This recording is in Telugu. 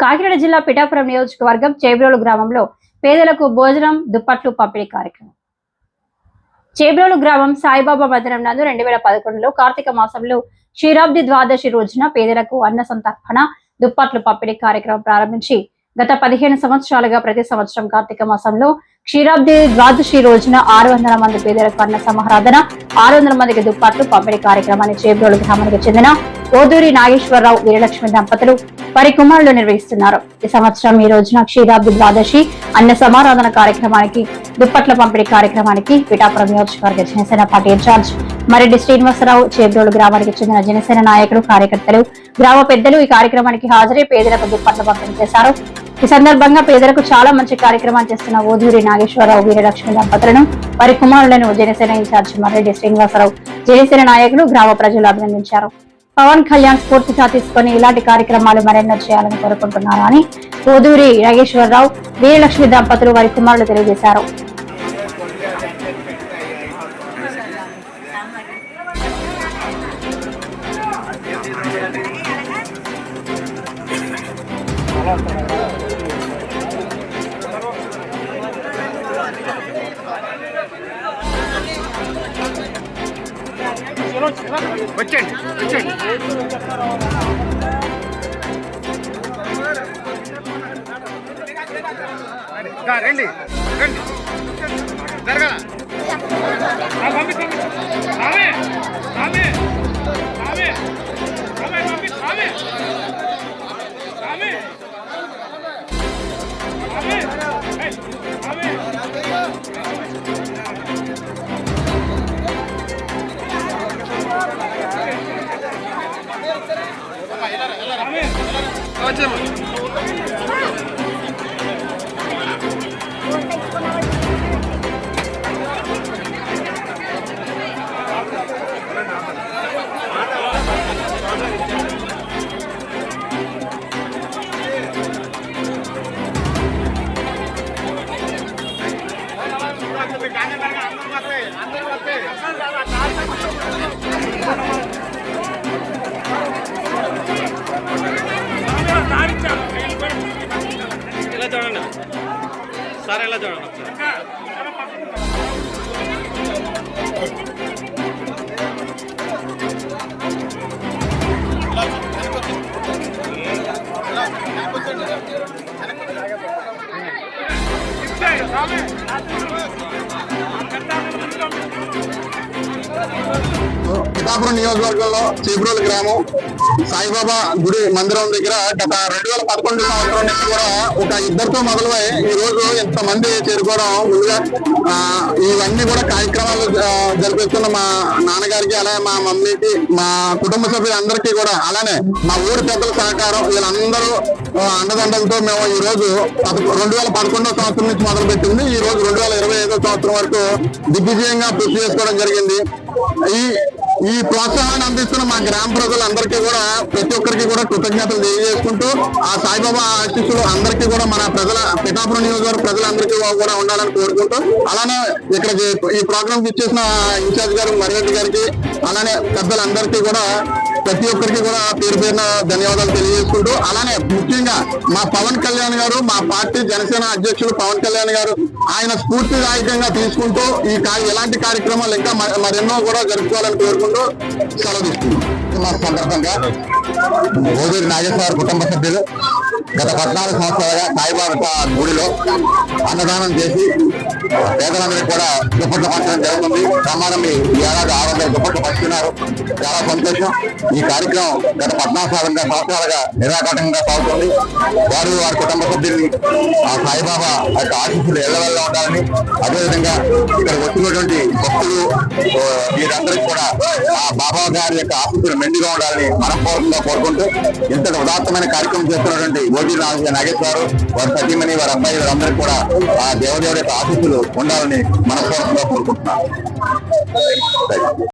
కాకినాడ జిల్లా పిఠాపురం నియోజకవర్గం చేబ్రోలు గ్రామంలో పేదలకు భోజనం దుప్పట్లు పంపిణీ కార్యక్రమం. చేబ్రోలు గ్రామం సాయిబాబా మందిరం నందు రెండు వేల పదకొండులో కార్తీక మాసంలో క్షీరాబ్ది ద్వాదశి రోజున పేదలకు అన్న సంతర్పణ దుప్పట్లు పంపిణీ కార్యక్రమం ప్రారంభించి గత పదిహేను సంవత్సరాలుగా ప్రతి సంవత్సరం కార్తీక మాసంలో క్షీరాబ్ది ద్వాదశి రోజున ఆరు వందల మంది పేదలకు అన్న సమారాధన ఆరు వందల మందికి దుప్పట్లు పంపిణీ కార్యక్రమాన్ని చేబ్రోలు గ్రామానికి చెందిన ఓదూరి నాగేశ్వరరావు వీరలక్ష్మి దంపతులు వారి కుమారులు నిర్వహిస్తున్నారు. ఈ సంవత్సరం ఈ రోజున క్షీరాబ్ది ద్వాదశి అన్న సమారాధన కార్యక్రమానికి దుప్పట్ల పంపిణీ కార్యక్రమానికి పిఠాపురం నియోజకవర్గ Janasena party in charge Mareddy Srinivasarao Chebrolu గ్రామానికి చెందిన జనసేన నాయకులు కార్యకర్తలు గ్రామ పెద్దలు ఈ కార్యక్రమానికి హాజరై పేదలకు దుప్పట్ల పంపిణీ చేశారు. ఈ సందర్భంగా పేదలకు చాలా మంచి కార్యక్రమాలు చేస్తున్న ఓదూరి నాగేశ్వరరావు వీరలక్ష్మి దంపతులను వారి కుమారులను జనసేన ఇన్ఛార్జ్ మరెడ్డి శ్రీనివాసరావు జనసేన నాయకులు గ్రామ ప్రజలు అభినందించారు. పవన్ కళ్యాణ్ స్ఫూర్తిగా తీసుకొని ఇలాంటి కార్యక్రమాలు మరెన్నో చేయాలని కోరుకుంటున్నారు అని ఓదూరి నాగేశ్వరరావు వీరలక్ష్మి దంపతులు వారి కుమారులు తెలియజేశారు Thank you. వచ్చేయండి వచ్చేయండి. రండి. ಯಾರೆಲ್ಲ ಜೋಳ ಬರ್ತಾರೆ పిఠాపురం నియోజకవర్గంలో చేబ్రోలు గ్రామం సాయిబాబా గుడి మందిరం దగ్గర గత రెండు వేల పదకొండు సంవత్సరం నుంచి కూడా ఒక ఇద్దరితో మొదలై ఈ రోజు ఇంత మంది చేరుకోవడం ముందుగా ఇవన్నీ కూడా కార్యక్రమాలు జరిపిస్తున్న మా నాన్నగారికి అలాగే మా మమ్మీకి మా కుటుంబ సభ్యులందరికీ కూడా అలానే మా ఊరి పెద్దల సహకారం వీళ్ళందరూ అండదండలతో మేము ఈ రోజు రెండు వేల పదకొండో సంవత్సరం నుంచి మొదలు పెట్టింది ఈ రోజు రెండు వేల ఇరవై ఐదో సంవత్సరం వరకు దిగ్విజయంగా పూర్తి చేసుకోవడం జరిగింది. ఈ ఈ ప్రోత్సాహాన్ని అందిస్తున్న మా గ్రామ ప్రజలందరికీ కూడా ప్రతి ఒక్కరికి కూడా కృతజ్ఞతలు తెలియజేసుకుంటూ ఆ సాయిబాబా ఆశీస్సులు అందరికీ కూడా మన ప్రజల పిఠాపురం నియోజకవర్గ ప్రజలందరికీ కూడా ఉండాలని కోరుకుంటూ అలానే ఇక్కడ ఈ ప్రోగ్రామ్ ఇచ్చేసిన ఇన్ఛార్జ్ గారు మరిరెడ్డి గారికి అలానే పెద్దలందరికీ కూడా ప్రతి ఒక్కరికి కూడా పేరు పేరున ధన్యవాదాలు తెలియజేసుకుంటూ అలానే ముఖ్యంగా మా పవన్ కళ్యాణ్ గారు మా పార్టీ జనసేన అధ్యక్షుడు పవన్ కళ్యాణ్ గారు ఆయన స్ఫూర్తిదాయకంగా తీసుకుంటూ ఈ ఎలాంటి కార్యక్రమాలు ఇంకా మరెన్నో కూడా జరుపుకోవాలని కోరుకుంటూ సెలవు తీసుకుంటున్నాం సందర్భంగా గోదూరి నాగేశ్వర కుటుంబ సభ్యులు గత పద్నాలుగు సంవత్సరాలుగా సాయిబాబా గుడిలో అన్నదానం చేసి పేదలందరికీ కూడా దుప్పట్లు పంచడం జరుగుతుంది. సమానం ఈ ఏడాది ఆరు వందల దుప్పట్లు పంచుతున్నారు. చాలా సంతోషం. ఈ కార్యక్రమం గత పద్నాలుగు సంవత్సరాలుగా సంవత్సరాలుగా నిరాకటంగా సాగుతుంది. వారు వారి కుటుంబ సభ్యుల్ని ఆ సాయిబాబా యొక్క ఆశీస్సులు ఎల్లవెల్ల ఉండాలని అదేవిధంగా ఇక్కడ వచ్చినటువంటి భక్తులు వీరందరికీ కూడా ఆ బాబా గారి యొక్క ఆశీస్సులు మెండుగా ఉండాలని మనపూర్వకంగా కోరుకుంటూ ఇంతటి ఉదాత్తమైన కార్యక్రమం చేస్తున్నటువంటి ఓజీ నాగేశ్వరరావు వారి సతీమణి వారి అబ్బాయి వారందరికీ కూడా ఆ దేవదేవుడి యొక్క ఆఫీసులు ఉండాలని మనపూర్వకంగా కోరుకుంటున్నాను.